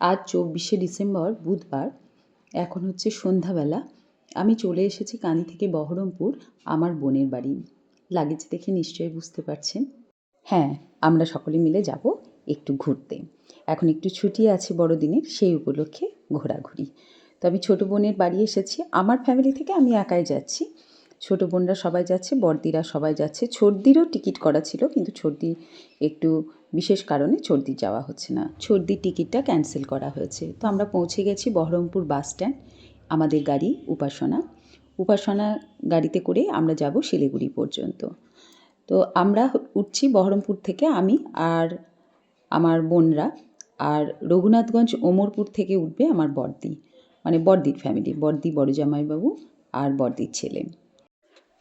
আজ চব্বিশে ডিসেম্বর, বুধবার। এখন হচ্ছে সন্ধ্যাবেলা। আমি চলে এসেছি কানি থেকে বহরমপুর, আমার বোনের বাড়ি। লাগেজ দেখে নিশ্চয়ই বুঝতে পারছেন। হ্যাঁ আমরা সকলে মিলে যাব একটু ঘুরতে। এখন একটু ছুটি আছে বড়দিনের, সেই উপলক্ষে ঘোরাঘুরি। তো আমি ছোটো বোনের বাড়ি এসেছি। আমার ফ্যামিলি থেকে আমি একাই যাচ্ছি। ছোটো বোনরা সবাই যাচ্ছে, বড়দিরা সবাই যাচ্ছে। ছর্দিরও টিকিট করা ছিল, কিন্তু ছর্দি একটু বিশেষ কারণে ছর্দির যাওয়া হচ্ছে না। ছর্দির টিকিটটা ক্যান্সেল করা হয়েছে। তো আমরা পৌঁছে গেছি বহরমপুর বাস স্ট্যান্ড, আমাদের গাড়ি উপাসনা। উপাসনা গাড়িতে করে আমরা যাব শিলিগুড়ি পর্যন্ত। তো আমরা উঠছি বহরমপুর থেকে আমি আর আমার বোনরা আর রঘুনাথগঞ্জ ওমরপুর থেকে উঠবে আমার বর্দি মানে বর্দির ফ্যামিলি বর্দি বড় জামাইবাবু আর বর্দির ছেলে।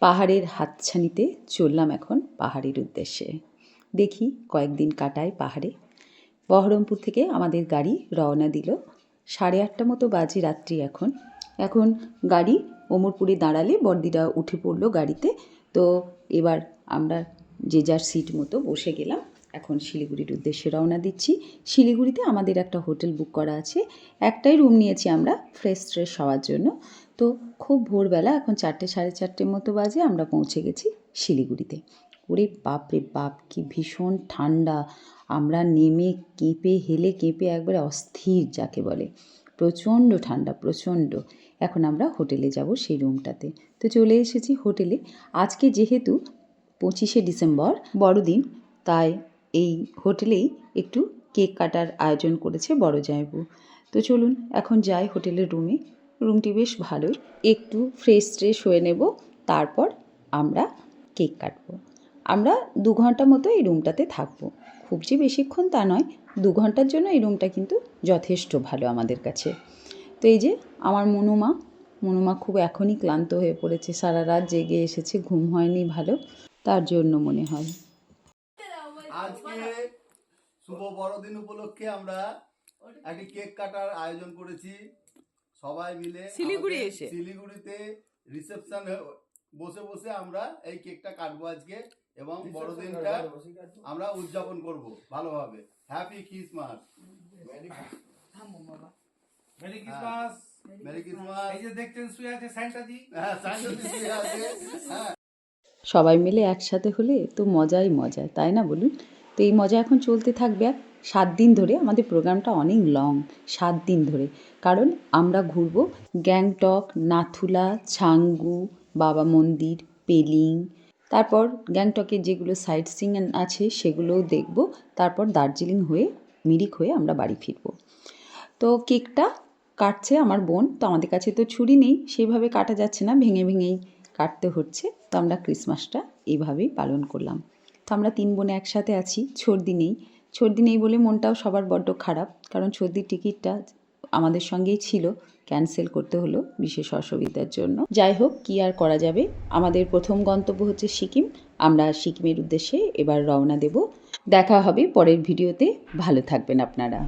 পাহাড়ের হাতছানিতে চললাম এখন পাহাড়ের উদ্দেশ্যে। দেখি কয়েকদিন কাটাই পাহাড়ে। বহরমপুর থেকে আমাদের গাড়ি রওনা দিল। সাড়ে আটটা মতো বাজে রাত্রি এখন। এখন গাড়ি ওমরপুরে দাঁড়ালে বর্দিরা উঠে পড়ল গাড়িতে। তো এবার আমরা যে যার সিট মতো বসে গেলাম। এখন শিলিগুড়ির উদ্দেশ্যে রওনা দিচ্ছি। শিলিগুড়িতে আমাদের একটা হোটেল বুক করা আছে। একটাই রুম নিয়েছি আমরা, ফ্রেশ ট্রেশ হওয়ার জন্য। তো খুব ভোরবেলা এখন চারটে, সাড়ে চারটের মতো বাজে আমরা পৌঁছে গেছি শিলিগুড়িতে। ওরে বাপরে বাপ, কি ভীষণ ঠান্ডা। আমরা নেমে কেঁপে, হেলে কেঁপে একবারে অস্থির যাকে বলে। প্রচণ্ড ঠান্ডা, প্রচণ্ড। এখন আমরা হোটেলে যাব সেই রুমটাতে। তো চলে এসেছি হোটেলে। আজকে যেহেতু পঁচিশে ডিসেম্বর, বড়দিন, তাই এই হোটেলেই একটু কেক কাটার আয়োজন করেছে বড় জায়বু তো চলুন, এখন যাই হোটেলের রুমে। রুমটি বেশ ভালোই। একটু ফ্রেশ ট্রেশ হয়ে নেব, তারপর আমরা কেক কাটবো। আমরা দু ঘণ্টা মতো এই রুমটাতে থাকব। খুব যে বেশিক্ষণ তা নয়, দু ঘণ্টার জন্য এই রুমটা কিন্তু যথেষ্ট ভালো আমাদের কাছে। তো এই যে আমার মনুমা মনুমা খুব এখনই ক্লান্ত হয়ে পড়েছে, সারা রাত জেগে এসেছে, ঘুম হয়নি ভালো, তার জন্য মনে হয়। আজকে শুভ বড়দিন উপলক্ষে আমরা একটি কেক কাটার আয়োজন করেছি। সবাই মিলে শিলিগুড়ি এসে। শিলিগুড়িতে রিসেপশন বসে বসে আমরা এই কেকটা কাটবো আজকে এবং বড়দিনটা আমরা উদযাপন করব ভালোভাবে। Happy Christmas merry Christmas merry Christmas এই যে দেখছেন শুয়ে আছে হ্যাঁ সাইন্টিফিক আছে। হ্যাঁ। সবাই মিলে একসাথে হলে তো মজাই মজা তাই না বলুন? তো এই মজা এখন চলতে থাকবে আর সাত দিন ধরে আমাদের প্রোগ্রামটা অনেক লং সাত দিন ধরে। কারণ আমরা ঘুরবো গ্যাংটক, নাথুলা, ছাঙ্গু, বাবা মন্দির, পেলিং। তারপর গ্যাংটকের যেগুলো সাইট সিং আছে সেগুলোও দেখব। তারপর দার্জিলিং হয়ে, মিরিক হয়ে আমরা বাড়ি ফিরবো। তো কেকটা কাটছে আমার বোন, তো আমাদের কাছে তো ছুরি নেই সেইভাবে কাটা যাচ্ছে না, ভেঙে ভেঙেই কাটতে হচ্ছে। তো আমরা ক্রিসমাসটা এইভাবেই পালন করলাম। আমরা তিন বোনে একসাথে আছি, ছর্দি নেই। ছর্দি নেই বলে মনটাও সবার বড্ড খারাপ, কারণ ছর্দির টিকিটটা আমাদের সঙ্গেই ছিল, ক্যান্সেল করতে হলো বিশেষ অসুবিধার জন্য। যাই হোক, কী আর করা যাবে? আমাদের প্রথম গন্তব্য হচ্ছে সিকিম। আমরা সিকিমের উদ্দেশ্যে এবার রওনা দেব। দেখা হবে পরের ভিডিওতে। ভালো থাকবেন আপনারা।